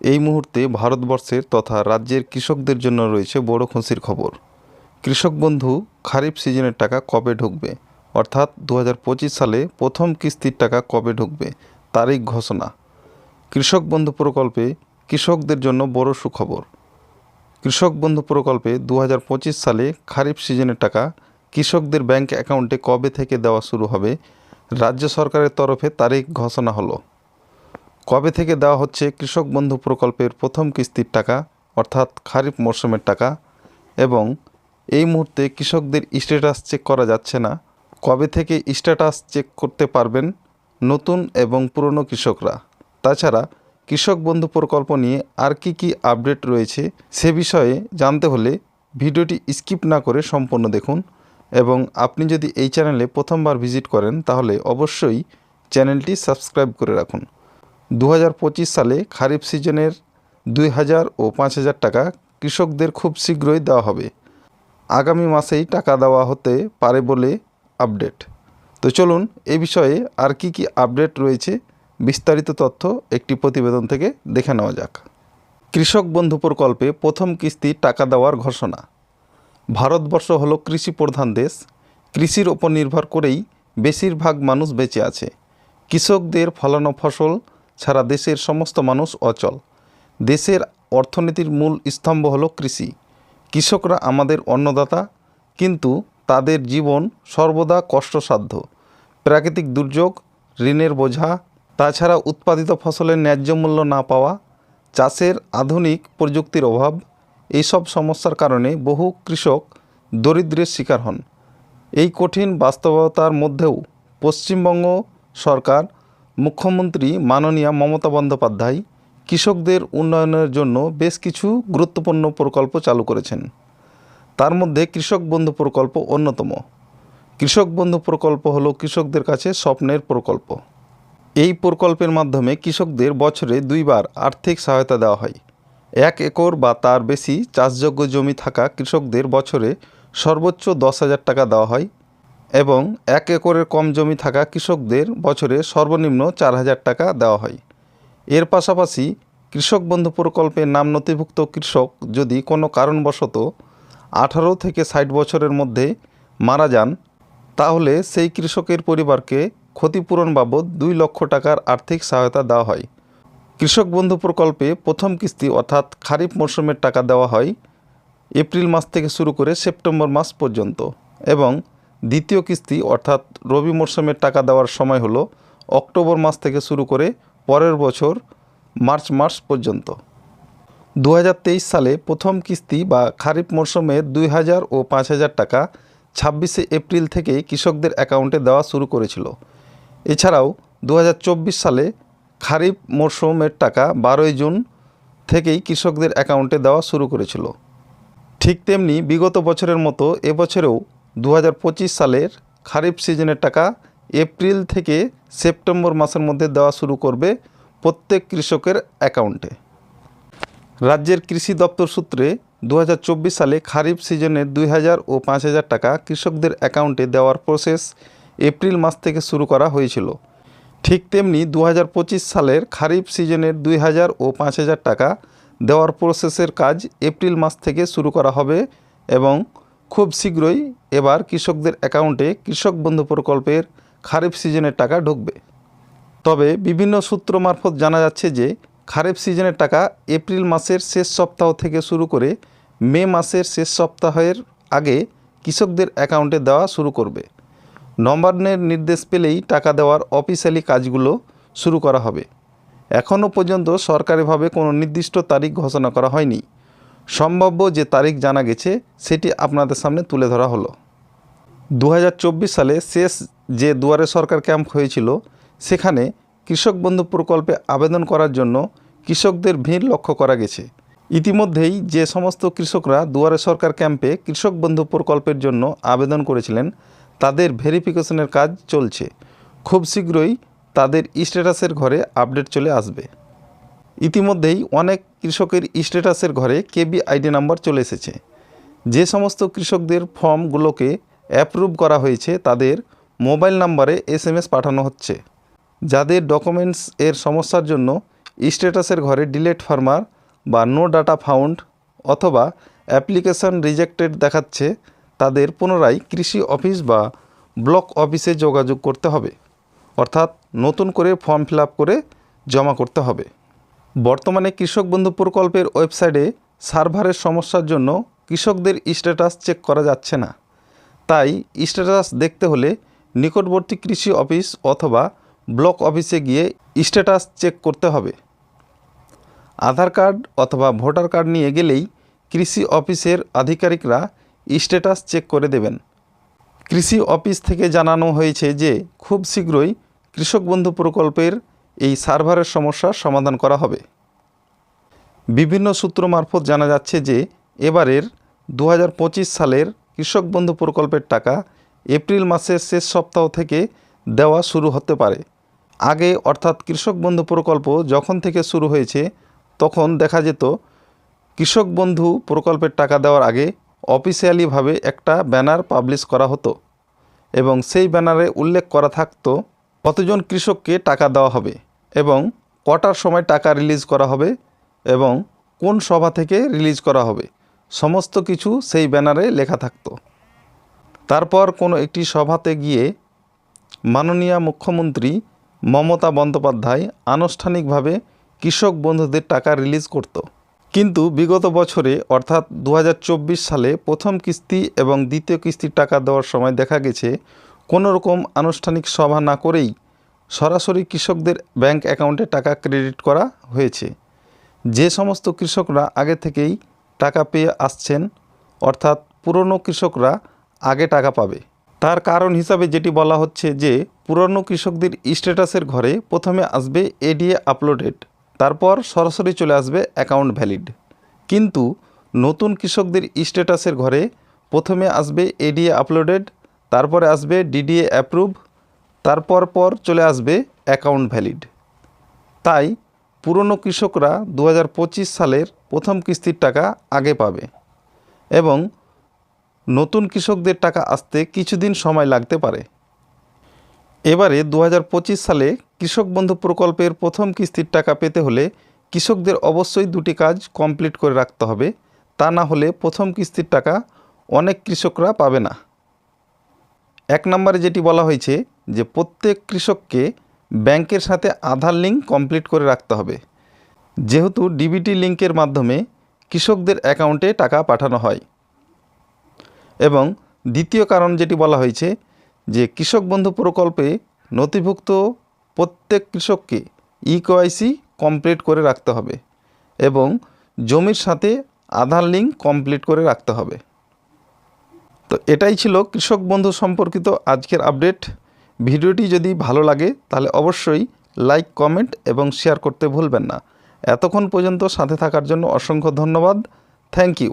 এই মুহূর্তে ভারতবর্ষের তথা রাজ্যের কৃষকদের জন্য রয়েছে বড় খুশির খবর। কৃষক বন্ধু খারিফ সিজনের টাকা কবে ঢুকবে? অর্থাৎ দু হাজার পঁচিশ সালে প্রথম কিস্তির টাকা কবে ঢুকবে? তারিখ ঘোষণা। কৃষক বন্ধু প্রকল্পে কৃষকদের জন্য বড় সুখবর। কৃষক বন্ধু প্রকল্পে দু হাজার পঁচিশ সালে খারিফ সিজনের টাকা কৃষকদের ব্যাংক অ্যাকাউন্টে কবে থেকে দেওয়া শুরু হবে? রাজ্য সরকারের তরফে তারিখ ঘোষণা হলো। কবে থেকে দেওয়া হচ্ছে কৃষক বন্ধু প্রকল্পের প্রথম কিস্তির টাকা, অর্থাৎ খারিফ মরশুমের টাকা? এবং এই মুহূর্তে কৃষকদের স্ট্যাটাস চেক করা যাচ্ছে না। কবে থেকে স্ট্যাটাস চেক করতে পারবেন নতুন এবং পুরনো কৃষকরা? তাছাড়া কৃষক বন্ধু প্রকল্প নিয়ে আর কি কি আপডেট রয়েছে সে বিষয়ে জানতে হলে ভিডিওটি স্কিপ না করে সম্পূর্ণ দেখুন। এবং আপনি যদি এই চ্যানেলে প্রথমবার ভিজিট করেন, তাহলে অবশ্যই চ্যানেলটি সাবস্ক্রাইব করে রাখুন। দু হাজার পঁচিশ সালে খারিফ সিজনের দুই হাজার ও পাঁচ হাজার টাকা কৃষকদের খুব শীঘ্রই দেওয়া হবে। আগামী মাসেই টাকা দেওয়া হতে পারে বলে আপডেট। তো চলুন, এ বিষয়ে আর কি কি আপডেট রয়েছে বিস্তারিত তথ্য একটি প্রতিবেদন থেকে দেখে নেওয়া যাক। কৃষক বন্ধু প্রকল্পে প্রথম কিস্তি টাকা দেওয়ার ঘোষণা। ভারতবর্ষ হলো কৃষি প্রধান দেশ। কৃষির ওপর নির্ভর করেই বেশিরভাগ মানুষ বেঁচে আছে। কৃষকদের ফলানো ফসল ছাড়া দেশের সমস্ত মানুষ অচল। দেশের অর্থনীতির মূল স্তম্ভ হল কৃষি। কৃষকরা আমাদের অন্নদাতা, কিন্তু তাদের জীবন সর্বদা কষ্টসাধ্য। প্রাকৃতিক দুর্যোগ, ঋণের বোঝা, তাছাড়া উৎপাদিত ফসলের ন্যায্য মূল্য না পাওয়া, চাষের আধুনিক প্রযুক্তির অভাব, এইসব সমস্যার কারণে বহু কৃষক দরিদ্রের শিকার হন। এই কঠিন বাস্তবতার মধ্যেও পশ্চিমবঙ্গ সরকার মুখ্যমন্ত্রী মাননীয়া মমতা বন্দ্যোপাধ্যায় কৃষকদের উন্নয়নের জন্য বেশ কিছু গুরুত্বপূর্ণ প্রকল্প চালু করেছেন। তার মধ্যে কৃষক বন্ধু প্রকল্প অন্যতম। কৃষক বন্ধু প্রকল্প হলো কৃষকদের কাছে স্বপ্নের প্রকল্প। এই প্রকল্পের মাধ্যমে কৃষকদের বছরে দুইবার আর্থিক সহায়তা দেওয়া হয়। এক একর বা তার বেশি চাষযোগ্য জমি থাকা কৃষকদের বছরে সর্বোচ্চ দশ হাজার টাকা দেওয়া হয়। এবং এক একরের কম জমি থাকা কৃষকদের বছরে সর্বনিম্ন চার হাজার টাকা দেওয়া হয়। এর পাশাপাশি কৃষক বন্ধু প্রকল্পে নাম নথিভুক্ত কৃষক যদি কোনো কারণবশত আঠারো থেকে ষাট বছরের মধ্যে মারা যান, তাহলে সেই কৃষকের পরিবারকে ক্ষতিপূরণ বাবদ দুই লক্ষ টাকার আর্থিক সহায়তা দেওয়া হয়। কৃষক বন্ধু প্রকল্পে প্রথম কিস্তি অর্থাৎ খারিফ মরশুমের টাকা দেওয়া হয় এপ্রিল মাস থেকে শুরু করে সেপ্টেম্বর মাস পর্যন্ত এবং দ্বিতীয় কিস্তি, অর্থাৎ রবি মরশুমের টাকা দেওয়ার সময় হলো অক্টোবর মাস থেকে শুরু করে পরের বছর মার্চ মাস পর্যন্ত। দু হাজার তেইশ সালে প্রথম কিস্তি বা খারিফ মরশুমের দুই হাজার ও পাঁচ হাজার টাকা ছাব্বিশে এপ্রিল থেকে কৃষকদের অ্যাকাউন্টে দেওয়া শুরু করেছিল। এছাড়াও দু হাজার চব্বিশ সালে খারিফ মরশুমের টাকা বারোই জুন থেকেই কৃষকদের অ্যাকাউন্টে দেওয়া শুরু করেছিল। ঠিক তেমনি বিগত বছরের মতো এবছরেও দু হাজার পঁচিশ সালের খারিফ সিজনের টাকা এপ্রিল থেকে সেপ্টেম্বর মাসের মধ্যে দেওয়া শুরু করবে প্রত্যেক কৃষকের অ্যাকাউন্টে। রাজ্যের কৃষি দপ্তর সূত্রে দু হাজার চব্বিশ সালে খারিফ সিজনের দুই ও পাঁচ হাজার টাকা কৃষকদের অ্যাকাউন্টে দেওয়ার প্রসেস এপ্রিল মাস থেকে শুরু করা হয়েছিল। ঠিক তেমনি দু হাজার পঁচিশ সালের খারিফ সিজনের দুই হাজার ও পাঁচ হাজার টাকা দেওয়ার প্রসেসের কাজ এপ্রিল মাস থেকে শুরু করা হবে এবং খুব শীঘ্রই এবার কৃষকদের অ্যাকাউন্টে কৃষক বন্ধু প্রকল্পের খারিফ সিজনের টাকা ঢুকবে। তবে বিভিন্ন সূত্র মারফত জানা যাচ্ছে যে, খারিফ সিজনের টাকা এপ্রিল মাসের শেষ সপ্তাহ থেকে শুরু করে মে মাসের শেষ সপ্তাহের আগে কৃষকদের অ্যাকাউন্টে দেওয়া শুরু করবে। নবান্নের নির্দেশ পেলেই টাকা দেওয়ার অফিসিয়ালি কাজগুলো শুরু করা হবে। এখনও পর্যন্ত সরকারিভাবে কোনো নির্দিষ্ট তারিখ ঘোষণা করা হয়নি। সম্ভাব্য যে তারিখ জানা গেছে, সেটি আপনাদের সামনে তুলে ধরা হলো। দু হাজার চব্বিশ সালে শেষ যে দুয়ারে সরকার ক্যাম্প হয়েছিল, সেখানে কৃষক বন্ধু প্রকল্পে আবেদন করার জন্য কৃষকদের ভিড় লক্ষ্য করা গেছে। ইতিমধ্যেই যে সমস্ত কৃষকরা দুয়ারে সরকার ক্যাম্পে কৃষক বন্ধু প্রকল্পের জন্য আবেদন করেছিলেন, তাদের ভেরিফিকেশনের কাজ চলছে। খুব শীঘ্রই তাদের স্ট্যাটাসের ঘরে আপডেট চলে আসবে। ইতিমধ্যেই অনেক কৃষকের স্ট্যাটাসের ঘরে কেবি আইডি নাম্বার চলে এসেছে। যে সমস্ত কৃষকদের ফর্মগুলোকে অ্যাপ্রুভ করা হয়েছে, তাদের মোবাইল নাম্বারে এস পাঠানো হচ্ছে। যাদের ডকুমেন্টস এর সমস্যার জন্য স্ট্যাটাসের ঘরে ডিলেট ফার্মার বা নো ডাটা ফাউন্ড অথবা অ্যাপ্লিকেশন রিজেক্টেড দেখাচ্ছে, তাদের পুনরায় কৃষি অফিস বা ব্লক অফিসে যোগাযোগ করতে হবে। অর্থাৎ নতুন করে ফর্ম ফিল করে জমা করতে হবে। বর্তমানে কৃষক বন্ধু প্রকল্পের ওয়েবসাইটে সার্ভারের সমস্যার জন্য কৃষকদের স্ট্যাটাস চেক করা যাচ্ছে না। তাই স্ট্যাটাস দেখতে হলে নিকটবর্তী কৃষি অফিস অথবা ব্লক অফিসে গিয়ে স্ট্যাটাস চেক করতে হবে। আধার কার্ড অথবা ভোটার কার্ড নিয়ে গেলেই কৃষি অফিসের আধিকারিকরা স্ট্যাটাস চেক করে দেবেন। কৃষি অফিস থেকে জানানো হয়েছে যে, খুব শীঘ্রই কৃষক বন্ধু প্রকল্পের এই সার্ভারের সমস্যার সমাধান করা হবে। বিভিন্ন সূত্র মারফত জানা যাচ্ছে যে, এবারের দু হাজার পঁচিশ সালের কৃষক বন্ধু প্রকল্পের টাকা এপ্রিল মাসের শেষ সপ্তাহ থেকে দেওয়া শুরু হতে পারে। আগে অর্থাৎ কৃষক বন্ধু প্রকল্প যখন থেকে শুরু হয়েছে, তখন দেখা যেত কৃষক বন্ধু প্রকল্পের টাকা দেওয়ার আগে অফিসিয়ালিভাবে একটা ব্যানার পাবলিশ করা হতো এবং সেই ব্যানারে উল্লেখ করা থাকতো, কতজন কৃষককে টাকা দেওয়া হবে? এবং কটার সময় টাকা রিলিজ করা হবে এবং কোন সভা থেকে রিলিজ করা হবে, সমস্ত কিছু সেই ব্যানারে লেখা থাকতো। তারপর কোনো একটি সভাতে গিয়ে মাননীয় মুখ্যমন্ত্রী মমতা বন্দ্যোপাধ্যায় আনুষ্ঠানিকভাবে কৃষক বন্ধুদের টাকা রিলিজ করত। কিন্তু বিগত বছরে, অর্থাৎ দু হাজার চব্বিশ সালে প্রথম কিস্তি এবং দ্বিতীয় কিস্তির টাকা দেওয়ার সময় দেখা গেছে কোনো রকম আনুষ্ঠানিক সভা না করেই সরাসরি কৃষকদের ব্যাংক অ্যাকাউন্টে টাকা ক্রেডিট করা হয়েছে। যে সমস্ত কৃষকরা আগে থেকেই টাকা পেয়ে আসছেন, অর্থাৎ পুরনো কৃষকরা আগে টাকা পাবে। তার কারণ হিসাবে যেটি বলা হচ্ছে যে, পুরনো কৃষকদের স্ট্যাটাসের ঘরে প্রথমে আসবে এডিএ আপলোডেড, তারপর সরাসরি চলে আসবে অ্যাকাউন্ট ভ্যালিড। কিন্তু নতুন কৃষকদের স্ট্যাটাসের ঘরে প্রথমে আসবে এডিএ আপলোডেড, তারপরে আসবে ডিডিএ অ্যাপ্রুভ তারপর পর চলে আসবে অ্যাকাউন্ট ভ্যালিড তাই পুরনো কৃষকরা দু হাজার পঁচিশ সালের প্রথম কিস্তির টাকা আগে পাবে এবং নতুন কৃষকদের টাকা আসতে কিছুদিন সময় লাগতে পারে। এবারে দু হাজার পঁচিশ সালে কৃষক বন্ধু প্রকল্পের প্রথম কিস্তির টাকা পেতে হলে কৃষকদের অবশ্যই দুটি কাজ কমপ্লিট করে রাখতে হবে। তা না হলে প্রথম কিস্তির টাকা অনেক কৃষকরা পাবে না। এক নম্বরে যেটি বলা হয়েছে যে প্রত্যেক কৃষককে ব্যাংকের সাথে আধার লিঙ্ক কমপ্লিট করে রাখতে হবে। যেহেতু ডিবিটি লিঙ্কের মাধ্যমে কৃষকদের অ্যাকাউন্টে টাকা পাঠানো হয়। এবং দ্বিতীয় কারণ যেটি বলা হয়েছে যে কৃষক বন্ধু প্রকল্পে নথিভুক্ত প্রত্যেক কৃষককে ই কেওয়াইসি কমপ্লিট করে রাখতে হবে এবং জমির সাথে আধার লিঙ্ক কমপ্লিট করে রাখতে হবে। তো এটাই ছিল কৃষক বন্ধু সম্পর্কিত আজকের আপডেট। ভিডিওটি যদি ভালো লাগে, তাহলে অবশ্যই লাইক, কমেন্ট এবং শেয়ার করতে ভুলবেন না। এতক্ষণ পর্যন্ত সাথে থাকার জন্য অসংখ্য ধন্যবাদ। Thank you.